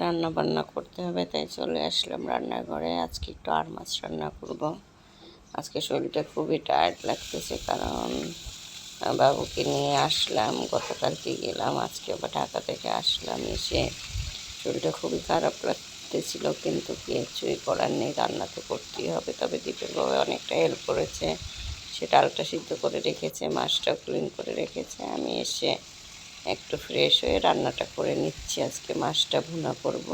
রান্না বান্না করতে হবে, তাই চলে আসলাম রান্নাঘরে। আজকে একটু আর মাছ রান্না করব। আজকে শরীরটা খুবই টায়ার্ড লাগতেছে, কারণ বাবুকে নিয়ে আসলাম, গতকালকে গেলাম, আজকে আবার ঢাকা থেকে আসলাম এসে। শরীরটা খুবই খারাপ লাগতেছিল, কিন্তু কিছুই করার নেই, রান্না তো করতেই হবে। তবে দীপের বাবা অনেকটা হেল্প করেছে, সে ডালটা সিদ্ধ করে রেখেছে, মাছটা ক্লিন করে রেখেছে। আমি এসে একটু ফ্রেশ হয়ে রান্নাটা করে নিচ্ছি। আজকে মাছটা ভুনা করব,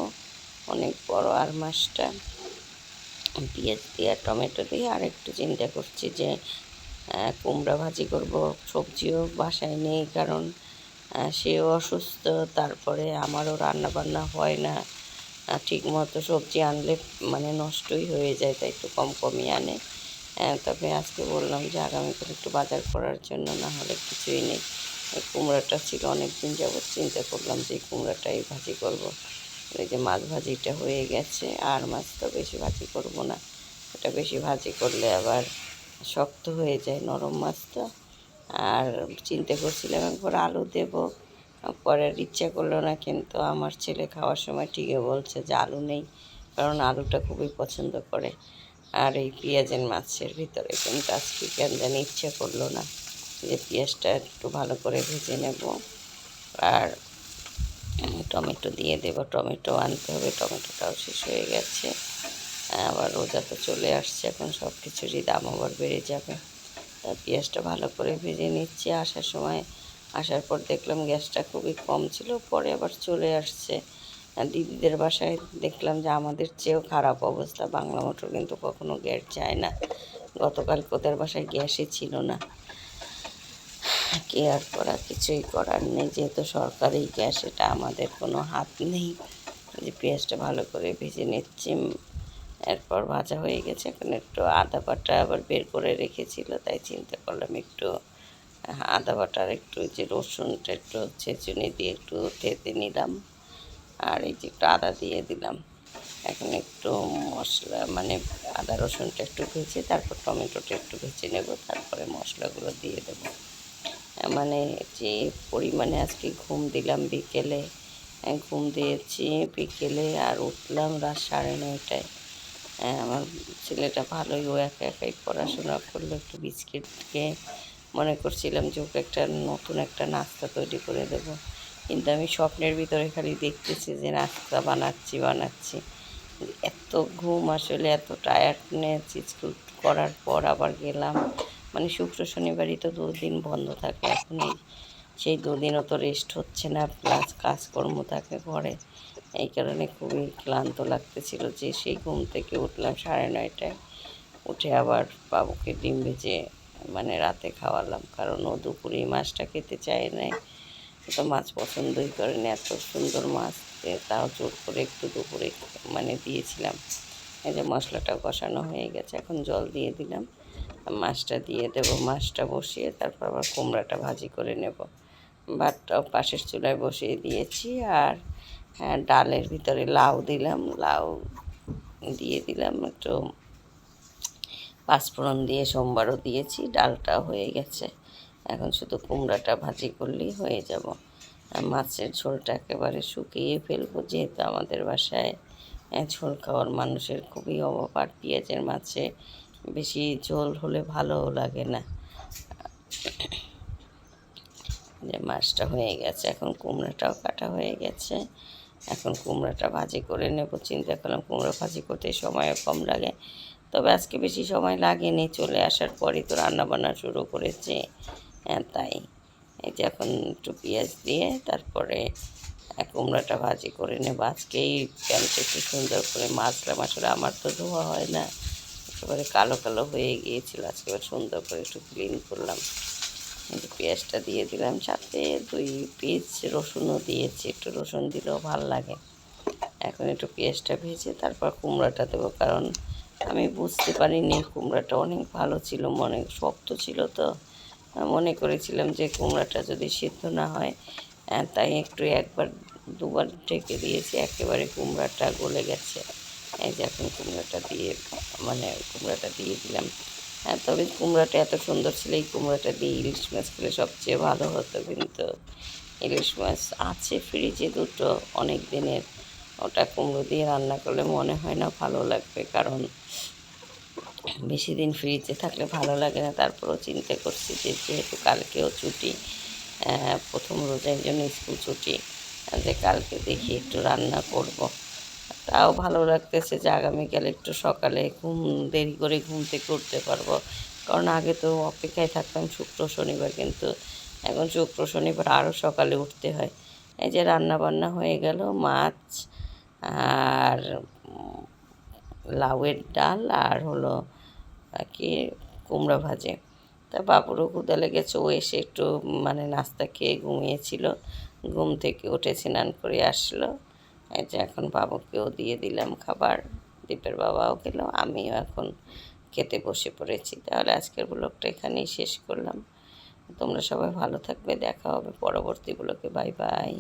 অনেক বড় আর মাছটা। পেঁয়াজ দিয়ে আর টমেটো দিয়ে আর একটু চিন্তা করছি যে কুমড়া ভাজি করব, সবজিও বাসায় নেই কারণ সেও অসুস্থ, তারপরে আমারও রান্না বান্না হয় না। ঠিক মতো সবজি আনলে মানে নষ্টই হয়ে যায়, তাই একটু কম কমই আনে। তবে আজকে বললাম যে আগামীকাল একটু বাজার করার জন্য না হলে কিছুই নেই। এই কুমড়াটা ছিল অনেক দিন যাবত চিন্তা করলাম যে কুমড়াটাই ভাজি করব। এই যে মাছ ভাজিটা হয়ে গেছে, আর মাছ তো বেশি ভাজি করব না। এটা বেশি ভাজি করলে আবার শক্ত হয়ে যায় নরম মাছ তো আর চিন্তা করছিলাম একবার আলু দেব। পরে আর ইচ্ছা করল না, কিন্তু আমার ছেলে খাওয়ার সময় ঠিকই বলছে যে আলু নেই, কারণ আলুটা খুবই পছন্দ করে। আর এই পেঁয়াজের মাছের ভিতরে কিন্তু আজকে কেন জানি ইচ্ছা করল না। যে পেঁয়াজটা একটু ভালো করে ভেজে নেব। আর টমেটো দিয়ে দেব। টমেটো আনতে হবে। টমেটোটাও শেষ হয়ে গেছে। আবার রোজা তো চলে আসছে। এখন সব কিছুরই দাম আবার বেড়ে যাবে। তা পেঁয়াজটা ভালো করে ভেজে নিচ্ছি আসার সময়। আসার পর দেখলাম গ্যাসটা খুবই কম ছিল। পরে আবার চলে আসছে। দিদিদের বাসায় দেখলাম যে আমাদের চেয়েও খারাপ অবস্থা। বাংলা মোটর কিন্তু কখনো গ্যাস যায় না। গতকাল ওদের বাসায় গ্যাসই ছিল না। কি আর করা কিছুই করার নেই। যেহেতু সরকারি গ্যাস, এটা আমাদের কোনো হাত নেই। যে পেঁয়াজটা ভালো করে ভেজে নিচ্ছি। এরপর ভাজা হয়ে গেছে। এখন একটু আদা বাটা আবার বের করে রেখেছিল। তাই চিন্তা করলাম একটু আদা বাটার একটু যে রসুনটা একটু ছেঁচুনি দিয়ে একটু থেতে নিলাম। আর এই যে একটু আদা দিয়ে দিলাম। এখন একটু মশলা মানে আদা রসুনটা একটু ভেজে, তারপর টমেটোটা একটু ভেজে নেব। তারপরে মশলাগুলো দিয়ে দেবো। মানে যে পরিমাণে আজকে ঘুম দিলাম বিকেলে ঘুম দিয়েছি বিকেলে আর উঠলাম রাত সাড়ে নয়টায়। আহ, আমার ছেলেটা ভালোই ও একা একাই পড়াশোনা করল একটু বিস্কিট খেয়ে মনে করছিলাম যে ওকে একটা নতুন একটা নাস্তা তৈরি করে দেব। কিন্তু আমি স্বপ্নের ভিতরে খালি দেখতেছি যে নাস্তা বানাচ্ছি বানাচ্ছি। এত ঘুম আসলে এত টায়ার্ডনেস স্কুল করার পর আবার গেলাম। মানে শুক্র শনিবারই তো দুদিন বন্ধ থাকে এখন সেই দুদিনও তো রেস্ট হচ্ছে না প্লাস কাজকর্ম থাকে ঘরে। এই কারণে খুবই ক্লান্ত লাগতেছিল যে সেই ঘুম থেকে উঠলাম সাড়ে নয়টায়। উঠে আবার বাবুকে ডিম ভেজে মানে রাতে খাওয়ালাম, কারণ ও দুপুরে মাছটা খেতে চায় নাই তো মাছ পছন্দই করে না, এত সুন্দর মাছ তাও জোর করে একটু দুপুরে মানে দিয়েছিলাম। এই যে মশলাটা কষানো হয়ে গেছে, এখন জল দিয়ে দিলাম। মাছটা দিয়ে দেব মাছটা বসিয়ে তারপর আবার কুমড়াটা ভাজি করে নেব। ভাতটাও পাশের চুলায় বসিয়ে দিয়েছি আর হ্যাঁ, ডালের ভিতরে লাউ দিলাম লাউ দিয়ে দিলাম একটু পাঁচফোড়ন দিয়ে সোমবারও দিয়েছি ডালটা হয়ে গেছে। এখন শুধু কুমড়াটা ভাজি করলেই হয়ে যাব। মাছের ঝোলটা একেবারে শুকিয়ে ফেলব যেহেতু আমাদের বাসায় আহ, ঝোল খাওয়ার মানুষের খুবই অভাব আর পেঁয়াজের মাছে বেশি ঝোল হলে ভালোও লাগে না। যে মাছটা হয়ে গেছে, এখন কুমড়োটাও কাটা হয়ে গেছে। এখন কুমড়োটা ভাজি করে নেব। চিন্তা করলাম কুমড়ো ভাজি করতে সময়ও কম লাগে। তবে আজকে বেশি সময় লাগেনি, চলে আসার পরই তো রান্নাবান্না শুরু করেছে। হ্যাঁ তাই। এই যে এখন একটু পেঁয়াজ দিয়ে তারপরে কুমড়োটা ভাজি করে নেব। আজকেই প্যান্টটা একটু সুন্দর করে মাজলাম আসলে আমার তো ধোয়া হয় না। একেবারে কালো কালো হয়ে গিয়েছিল। আজকে এবার সুন্দর করে একটু ক্লিন করলাম। পেঁয়াজটা দিয়ে দিলাম। সাথে দুই পিস রসুনও দিয়েছি। একটু রসুন দিলেও ভালো লাগে। এখন একটু পেঁয়াজটা ভেজে তারপর কুমড়োটা দেবো। কারণ আমি বুঝতে পারিনি কুমড়োটা অনেক ভালো ছিল, মনে শক্ত ছিল তো। মনে করেছিলাম যে কুমড়োটা যদি সিদ্ধ না হয় তাই একটু একবার দুবার ঢেকে দিয়েছি। একেবারে কুমড়োটা গলে গেছে। এই যে এখন কুমড়োটা দিয়ে মানে কুমড়োটা দিয়ে দিলাম। হ্যাঁ তবে কুমড়োটা এত সুন্দর ছিল, এই কুমড়োটা দিয়ে ইলিশ মাছ খেলে সবচেয়ে ভালো হতো কিন্তু। ইলিশ মাছ আছে ফ্রিজে দুটো, অনেক দিনের। ওটা কুমড়ো দিয়ে রান্না করলে মনে হয় না ভালো লাগবে, কারণ বেশি দিন ফ্রিজে থাকলে ভালো লাগে না। তারপরেও চিন্তা করছি যে যেহেতু কালকেও ছুটি প্রথম রোজার জন্য স্কুল ছুটি, যে কালকে দেখি একটু রান্না করব। তাও ভালো লাগতেছে যে আগামীকাল একটু সকালে ঘুম, দেরি করে ঘুম থেকে উঠতে পারব। কারণ আগে তো অপেক্ষায় থাকতাম শুক্র, শনিবার, কিন্তু এখন শুক্র, শনিবার আরও সকালে উঠতে হয়। এই যে রান্না বান্না হয়ে গেল, মাছ আর লাউয়ের ডাল আর হলো কি কুমড়া ভাজে। তা বাবুরও ক্ষুদা লেগেছে, ও এসে একটু মানে নাস্তা খেয়ে ঘুমিয়েছিল। ঘুম থেকে উঠে স্নান করে আসলো। এই যে এখন বাবুকেও দিয়ে দিলাম খাবার, দীপের বাবাও খেলো আমিও এখন খেতে বসে পড়েছি। তাহলে আজকের ব্লগটা এখানেই শেষ করলাম। তোমরা সবাই ভালো থাকবে, দেখা হবে পরবর্তী ব্লগে, বাই বাই।